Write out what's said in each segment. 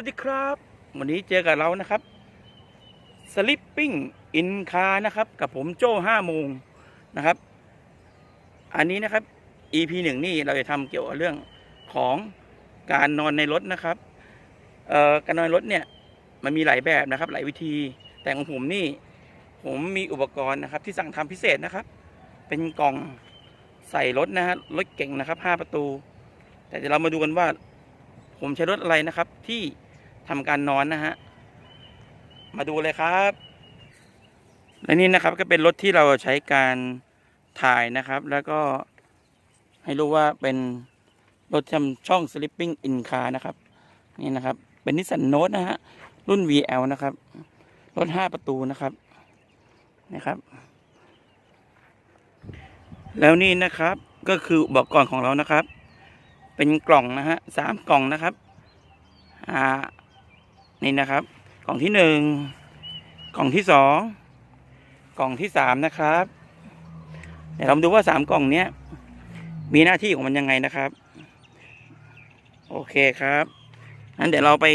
สวัสดีครับ วันนี้เจอกับเรานะครับ Sleeping in Car นะครับ กับผมโจ้ห้าโมงนะครับ อันนี้นะครับ EP หนึ่งนี่เราจะทำเกี่ยวกับเรื่องของการนอนในรถนะครับการนอนในรถเนี่ยมันมีหลายแบบนะครับ หลายวิธี แต่ของผมนี่ ผมมีอุปกรณ์นะครับ ที่สั่งทำพิเศษนะครับ เป็นกล่องใส่รถนะฮะรถเก่งนะครับห้าประตู แต่เดี๋ยวเรามาดูกันว่าผมใช้รถอะไรนะครับที่ ทำการนอนนะฮะ มาดูเลยครับ และนี่นะครับก็เป็นรถที่เราใช้การถ่ายนะครับ แล้วก็ให้รู้ว่าเป็นรถทำช่อง sleeping in car นะครับ นี่นะครับ เป็นนิสสันโน e นะฮะ รุ่น VL นะครับ รถห้าประตูนะครับนะครับ แล้วนี่นะครับก็คืออุปกรณ์ของเรานะครับ เป็นกล่องนะฮะสามกล่องนะครับ อ่า นี่นะครับ กล่องที่หนึ่งกล่องที่สองกล่องที่สามนะครับเดี๋ยวเราดูว่าสามกล่องเนี้ยมีหน้าที่ของมันยังไงนะครับ โอเคครับงั้นเดี๋ยวเราไป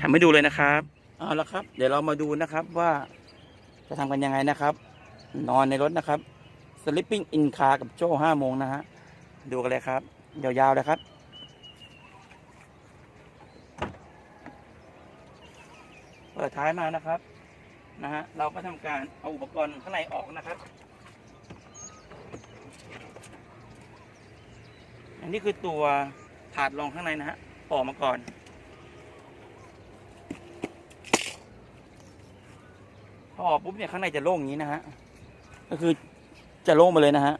ทำให้ดูเลยนะครับเอาละครับ เดี๋ยวเรามาดูนะครับว่าจะทำกันยังไงนะครับ นอนในรถนะครับ sleeping in car กับโจ้ห้าโมงนะฮะดูกันเลยครับยาวๆเลยครับ เปิดท้ายมานะครับนะฮะเราก็ทำการเอาอุปกรณ์ข้างในออกนะครับ อันนี้คือตัวถาดรองข้างในนะฮะออกมาก่อนพอออกปุ๊บเนี่ยข้างในจะโล่งอย่างนี้นะฮะก็คือจะโล่งมาเลยนะฮะ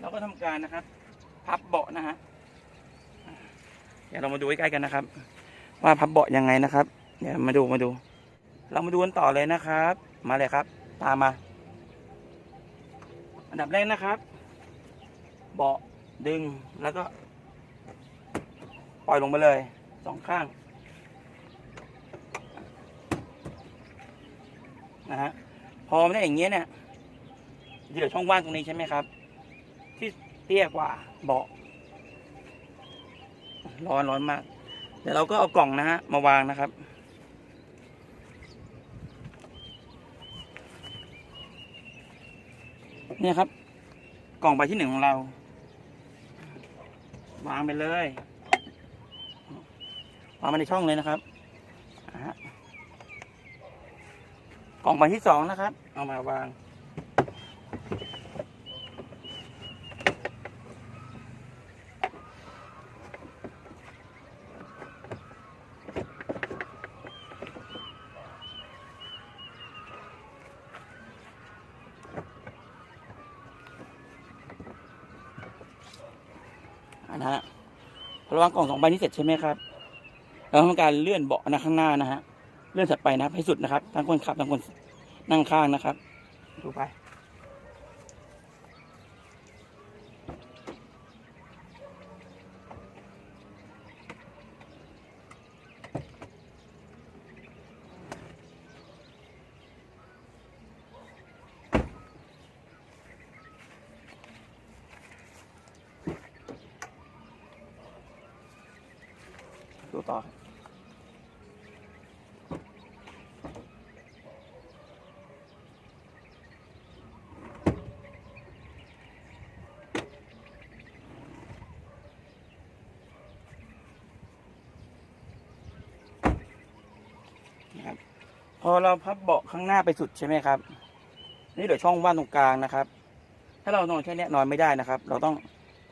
เราก็ทำการนะครับ พับเบาะนะฮะเดี๋ยวเรามาดูใกล้ๆกันนะครับ ว่าพับเบาะยังไงนะครับ เดี๋ยวมาดูมาดู เรามาดูกันต่อเลยนะครับ มาเลยครับ ตามมา อันดับแรกนะครับ เบาะดึงแล้วก็ ปล่อยลงไปเลยสองข้างนะฮะพอไม่ได้อย่างเงี้ยเนี่ยจะเหลือช่องว่างตรงนี้ใช่ไหมครับ ที่เตี้ยกว่าเบาะร้อนร้อนมาก เดี๋ยวเราก็เอากล่องนะฮะมาวางนะครับ เนี่ยครับ กล่องใบที่หนึ่งของเรา วางไปเลยวางมาในช่องเลยนะครับกล่องใบที่สองนะครับ เอามาวาง นะฮะพอระวางกล่องสองใบนี้เสร็จใช่ไหมครับเราทำการเลื่อนเบาะนะข้างหน้านะฮะเลื่อนถัดไปนะครับให้สุดนะครับ ทั้งคนขับทั้งคนนั่งข้างนะครับ ดูไป ดูต่อนะครับพอเราพับเบาะข้างหน้าไปสุดใช่ไหมครับ นี่เหลือช่องว่างตรงกลางนะครับ ถ้าเรานอนแค่เนี้ยนอนไม่ได้นะครับ เราต้อง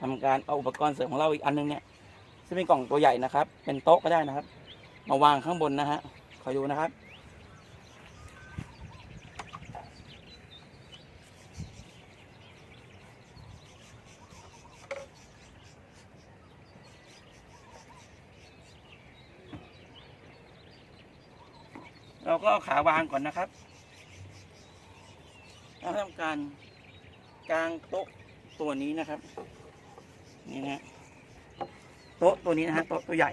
ทำการเอาอุปกรณ์เสริมของเราอีกอันนึงเนี่ย ซึ่งเป็นกล่องตัวใหญ่นะครับ เป็นโต๊ะก็ได้นะครับ มาวางข้างบนนะฮะคอยดูนะครับเราก็เอาขาวางก่อนนะครับแล้วทำการกางโต๊ะตัวนี้นะครับ นี่นะ โต๊ะตัวนี้นะฮะโต๊ะตัวใหญ่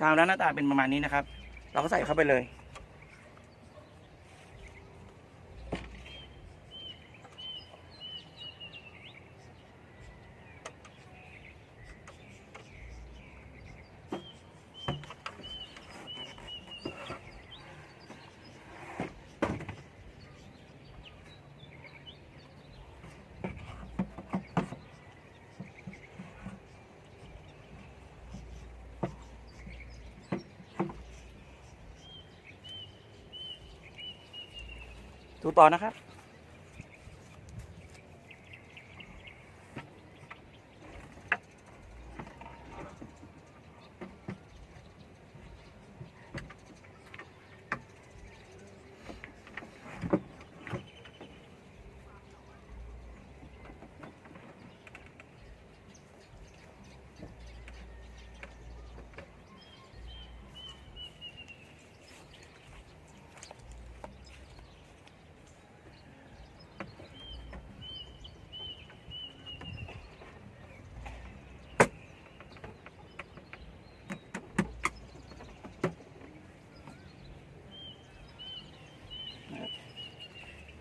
กลางแล้วหน้าตาเป็นประมาณนี้นะครับ เราก็ใส่เข้าไปเลย ดูต่อนะครับ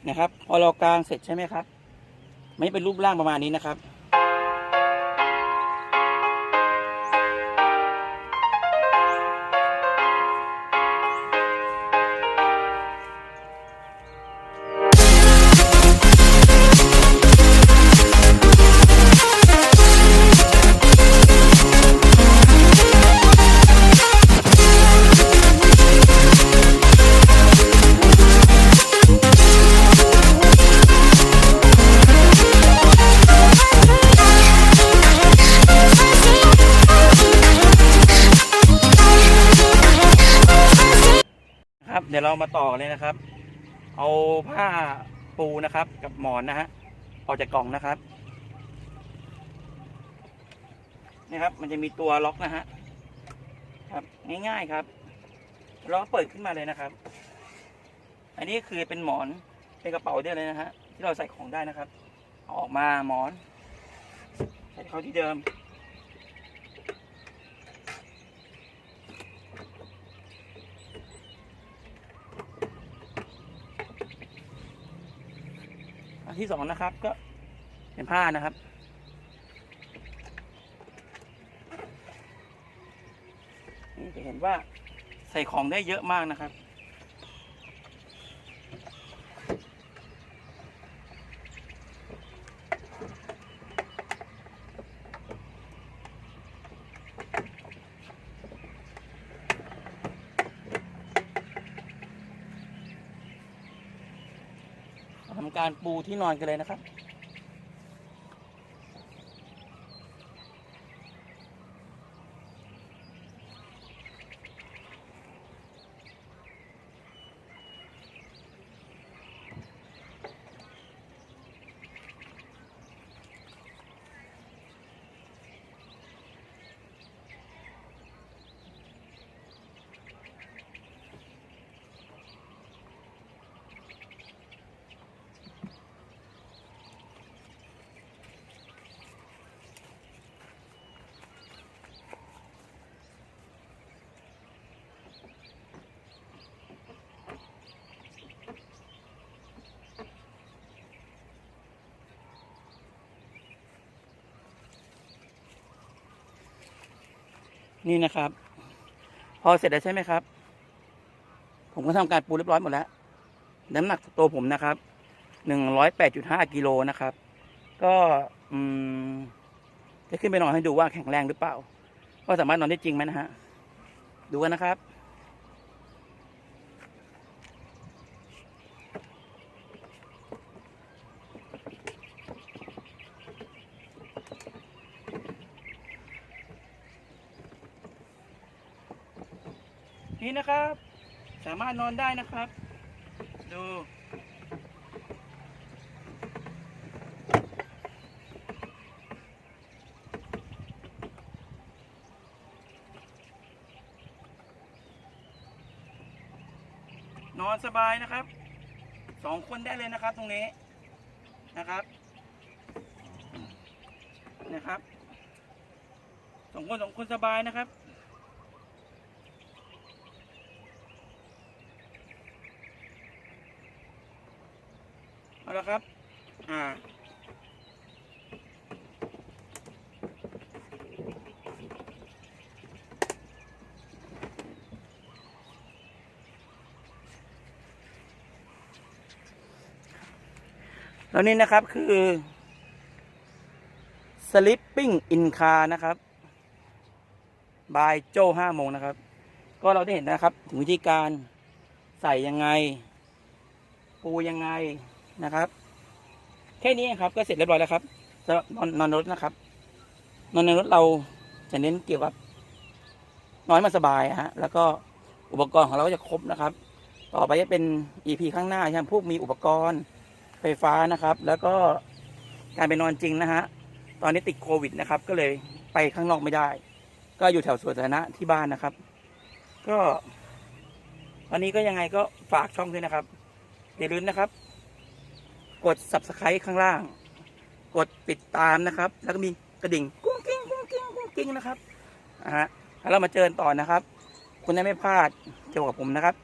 นะครับพอเรากลางเสร็จใช่ไหมครับ ไม่เป็นรูปร่างประมาณนี้นะครับ ครับ เดี๋ยวเรามาต่อเลยนะครับ เอาผ้าปูนะครับ กับหมอนนะฮะออกจากกล่องนะครับนี่ครับ มันจะมีตัวล็อกนะฮะครับ ง่ายๆครับเราก็เปิดขึ้นมาเลยนะครับ อันนี้คือเป็นหมอนเป็นกระเป๋าได้เลยนะฮะที่เราใส่ของได้นะครับ ออกมาหมอนใส่เข้าที่เดิม ที่สองนะครับ ก็เป็นผ้านะครับ นี่จะเห็นว่าใส่ของได้เยอะมากนะครับ ปูที่นอนกันเลยนะครับ นี่นะครับ พอเสร็จแล้วใช่ไหมครับ ผมก็ทำการปูเรียบร้อยหมดแล้ว น้ำหนักตัวผมนะครับหนึ่งร้อยแปดจุดห้ากิโลนะครับ ก็อืมจะขึ้นไปนอนให้ดูว่าแข็งแรงหรือเปล่าว่าสามารถนอนได้จริงไหมนะฮะ ดูกันนะครับ นี่นะครับ สามารถนอนได้นะครับ ดูนอนสบายนะครับสองคนได้เลยนะครับตรงนี้นะครับนะครับสองคนสองคนสบายนะครับ เอาละครับ อ่า แล้วนี่นะครับคือ Sleeping in Car นะครับ บายโจ้ห้าโมงนะครับ ก็เราได้เห็นนะครับ ถึงวิธีการใส่ยังไง ปูยังไง นะครับแค่นี้ครับก็เสร็จเรียบร้อยแล้วครับสำหรับนอนนอนรถนะครับ นอนในรถเราจะเน้นเกี่ยวกับนอนมันสบายฮะแล้วก็อุปกรณ์ของเราก็จะครบนะครับ ต่อไปจะเป็น EP ข้างหน้าใช่ไหมพวกมีอุปกรณ์ไฟฟ้านะครับ แล้วก็การไปนอนจริงนะฮะตอนนี้ติดโควิดนะครับ ก็เลยไปข้างนอกไม่ได้ ก็อยู่แถวสวนสาธารณะที่บ้านนะครับ ก็วันนี้ก็ยังไงก็ฝากช่องด้วยนะครับอย่าลืมนะครับ กด subscribe ข้างล่าง กดติดตามนะครับ แล้วก็มีกระดิ่งกุ้งกิ้งกุ้งกิ้งกุ้งกิ้งนะครับฮะแล้วเรามาเจอกันต่อนะครับ คุณได้ไม่พลาดเกี่ยวกับผมนะครับ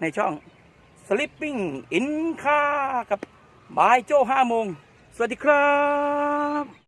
ในช่อง Sleeping in Car กับบายโจห้าโมง สวัสดีครับ